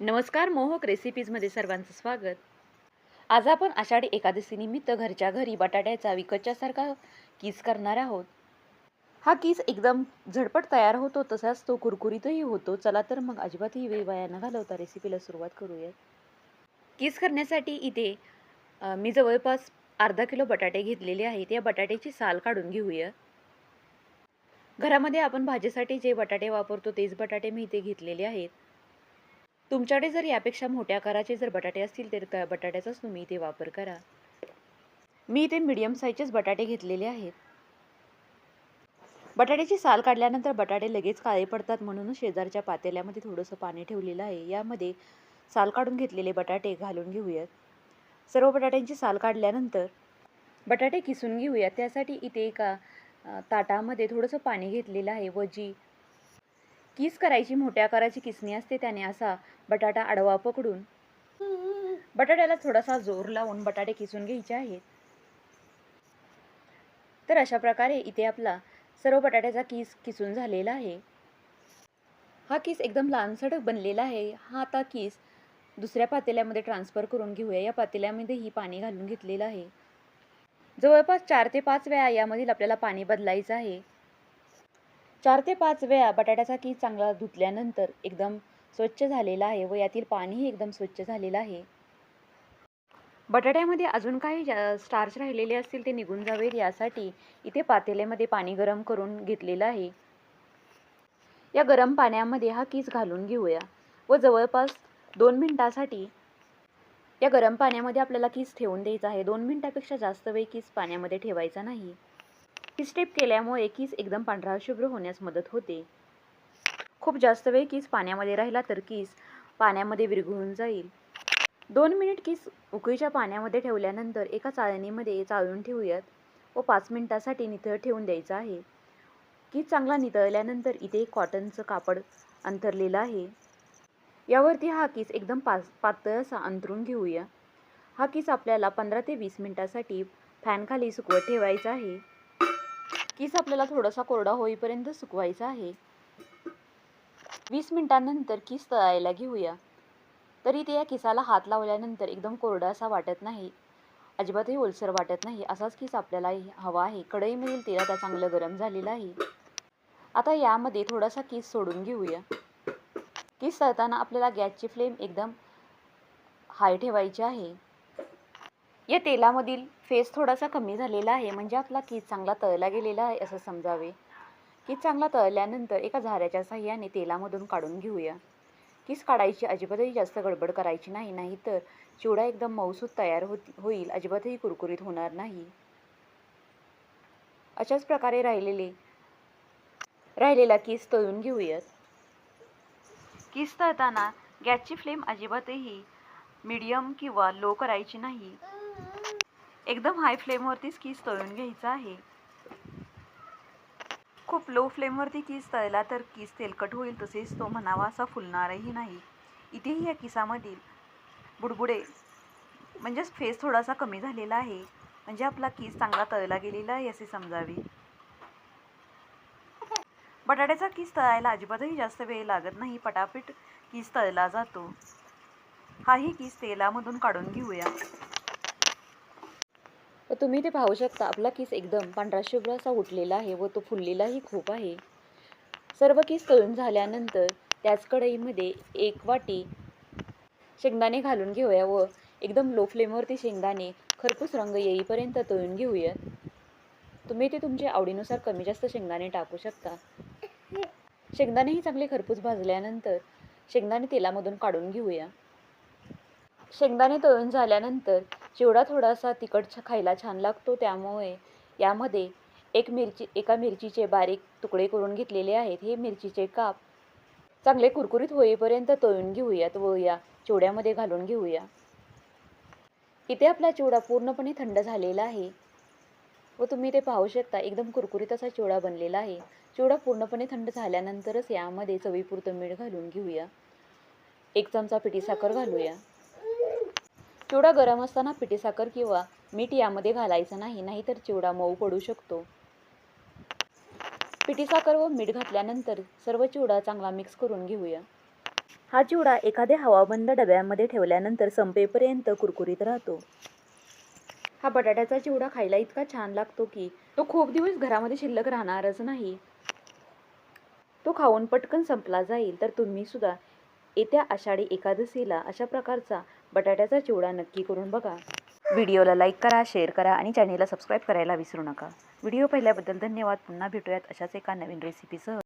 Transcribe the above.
नमस्कार मोहक रेसिपीजमध्ये सर्वांचं स्वागत. आज आपण आषाढी एकादशीनिमित्त घरच्या घरी बटाट्याचा विकतच्यासारखा किस करणार आहोत. हा किस एकदम झटपट तयार होतो तसाच तो कुरकुरीतही होतो. चला तर मग अजिबातही वेळ वाया न घालवता रेसिपीला सुरुवात करूया किस करण्यासाठी इथे मी जवळपास अर्धा किलो बटाटे घेतलेले आहेत. या बटाट्याची साल काढून घेऊया. घरामध्ये आपण भाजीसाठी जे बटाटे वापरतो तेच बटाटे मी इथे घेतलेले आहेत. तुमच्याकडे जर यापेक्षा मोठ्या आकाराचे जर बटाटे असतील तर त्या बटाट्याचाच तुम्ही इथे वापर करा. मी इथे मीडियम साईजचेच बटाटे घेतलेले आहेत. बटाट्याची साल काढल्यानंतर बटाटे लगेच काळे पडतात म्हणून शेजारच्या पातेल्यामध्ये थोडंसं पाणी ठेवलेलं आहे. यामध्ये साल काढून घेतलेले बटाटे घालून घेऊयात. सर्व बटाट्यांची साल काढल्यानंतर बटाटे किसून घेऊयात. त्यासाठी इथे एका ताटामध्ये थोडंसं पाणी घेतलेलं आहे. व जी किस करायची मोठ्या आकाराची किसणी असते त्याने असा बटाटा आडवा पकडून बटाट्याला थोडासा जोर लावून बटाटे किसून घ्यायचे आहेत. तर अशा प्रकारे इथे आपला सर्व बटाट्याचा किस किसून झालेला आहे. हा किस एकदम लहानसडक बनलेला आहे. हा आता किस दुसऱ्या पातेल्यामध्ये ट्रान्सफर करून घेऊया. या पातेल्यामध्ये ही पाणी घालून घेतलेलं आहे. जवळपास चार ते पाच वेळा यामधील आपल्याला पाणी बदलायचं आहे. चार ते पाच वेळा बटाट्याचा की चांगला धुतल्यानंतर एकदम स्वच्छ झालेला आहे व यातील पाणीही एकदम स्वच्छ झालेलं आहे. बटाट्यामध्ये अजून काही स्टार्च राहिलेले असतील ते निघून जावेत यासाठी इथे पातेल्यामध्ये पाणी गरम करून घेतलेलं आहे. या गरम पाण्यामध्ये हा किस घालून घेऊया व जवळपास दोन मिनटासाठी या गरम पाण्यामध्ये आपल्याला किस ठेवून द्यायचा आहे. दोन मिनटापेक्षा जास्त वेळ किस पाण्यामध्ये ठेवायचा नाही. ही स्टेप केल्यामुळे किस एकदम पांढरा शुभ्र होण्यास मदत होते. खूप जास्त वेळ किस पाण्यामध्ये राहिला तर किस पाण्यामध्ये विरघळून जाईल. दोन मिनिट किस उकळीच्या पाण्यामध्ये ठेवल्यानंतर एका चाळणीमध्ये चाळून ठेवूयात व पाच मिनिटासाठी निथळ ठेवून द्यायचा आहे. किस चांगला नितळल्यानंतर इथे एक कॉटनचं कापड अंथरलेलं आहे. यावरती हा किस एकदम पास पातळ असा अंथरून घेऊया. हा किस आपल्याला पंधरा ते वीस मिनिटासाठी फॅनखाली सुकवत ठेवायचा आहे. किस आपल्याला थोडासा कोरडा होईपर्यंत सुकवायचा आहे. वीस मिनिटांनंतर किस तळायला घेऊया. तरी ते या किसाला हात लावल्यानंतर एकदम कोरडा असा वाटत नाही. अजिबातही ओलसर वाटत नाही. असाच किस आपल्याला हवा आहे. कढईमधील तेल आता चांगलं गरम झालेलं आहे. आता यामध्ये थोडासा किस सोडून घेऊया. किस तळताना आपल्याला गॅसची फ्लेम एकदम हाय ठेवायची आहे. या तेलामधील फेस थोडासा कमी झालेला आहे. म्हणजे आपला कीस चांगला तळला गेलेला आहे असं समजावे. कीज चांगला तळल्यानंतर एका झाऱ्याच्या साह्याने तेलामधून काढून घेऊया. कीस काढायची अजिबातही जास्त गडबड करायची नाही. नाहीतर चिवडा एकदम मऊसूत तयार होती होईल. अजिबातही कुरकुरीत होणार नाही. अशाच प्रकारे राहिलेले राहिलेला कीस तळून घेऊयात. कीस तळताना गॅसची फ्लेम अजिबातही मीडियम किंवा लो करायची नाही. एकदम हाय फ्लेमवरतीच कीस तळून घ्यायचा आहे. खूप लो फ्लेमवरती कीस तळला तर कीस तेलकट होईल तसेच तो म्हणावा असा फुलणारही नाही. इथेही या किसामधील बुडबुडे म्हणजेच फेस थोडासा कमी झालेला आहे. म्हणजे आपला कीस चांगला तळला गेलेला आहे असे समजावे. बटाट्याचा कीस तळायला अजिबातही जास्त वेळ लागत नाही. पटापट कीस तळला जातो. हाही कीस तेलामधून काढून घेऊया. तर तुम्ही ते पाहू शकता. आपला किस एकदम पांढरा शुभ्र असा उठलेला आहे व तो फुललेलाही खूप आहे. सर्व किस तळून झाल्यानंतर त्याच कढईमध्ये एक वाटी शेंगदाणे घालून घेऊया व एकदम लो फ्लेमवरती शेंगदाणे खरपूस रंग येईपर्यंत तळून घेऊया. तुम्ही ते तुमच्या आवडीनुसार कमी जास्त शेंगदाणे टाकू शकता. शेंगदाणेही चांगले खरपूस भाजल्यानंतर शेंगदाणे तेलामधून काढून घेऊया. शेंगदाणे तळून झाल्यानंतर चिवडा थोडासा तिखट छ- खायला छान लागतो त्यामुळे यामध्ये एक मिरची एका मिरचीचे बारीक तुकडे करून घेतलेले आहेत. हे मिरचीचे काप चांगले कुरकुरीत होईपर्यंत तळून घेऊयात व या चिवड्यामध्ये घालून घेऊया. इथे आपला चिवडा पूर्णपणे थंड झालेला आहे व तुम्ही ते पाहू शकता एकदम कुरकुरीत असा चिवडा बनलेला आहे. चिवडा पूर्णपणे थंड झाल्यानंतरच यामध्ये चवीपुरतं मीठ घालून घेऊया. एक चमचा पिठी साखर घालूया. चिवडा गरम असताना पिठी साखर किंवा मीठ यामध्ये घालायचं नाही नाहीतर चिवडा मऊ पडू शकतो. पिठी साखर व मीठ घातल्यानंतर सर्व चिवडा चांगला मिक्स करून घेऊया. हा चिवडा एखाद्या हवाबंद डब्यामध्ये ठेवल्यानंतर संपेपर्यंत कुरकुरीत राहतो. हा बटाट्याचा चिवडा खायला इतका छान लागतो की तो खूप दिवस घरामध्ये शिल्लक राहणारच नाही. तो खाऊन पटकन संपला जाईल तर तुम्ही सुद्धा येत्या आषाढी एकादशीला अशा प्रकारचा बटाट्याचा चिवडा नक्की करून बघा. व्हिडिओला लाईक करा शेअर करा आणि चॅनेलला सबस्क्राईब करायला विसरू नका. व्हिडिओ पाहिल्याबद्दल धन्यवाद. पुन्हा भेटूयात अशाच एका नवीन रेसिपीसह.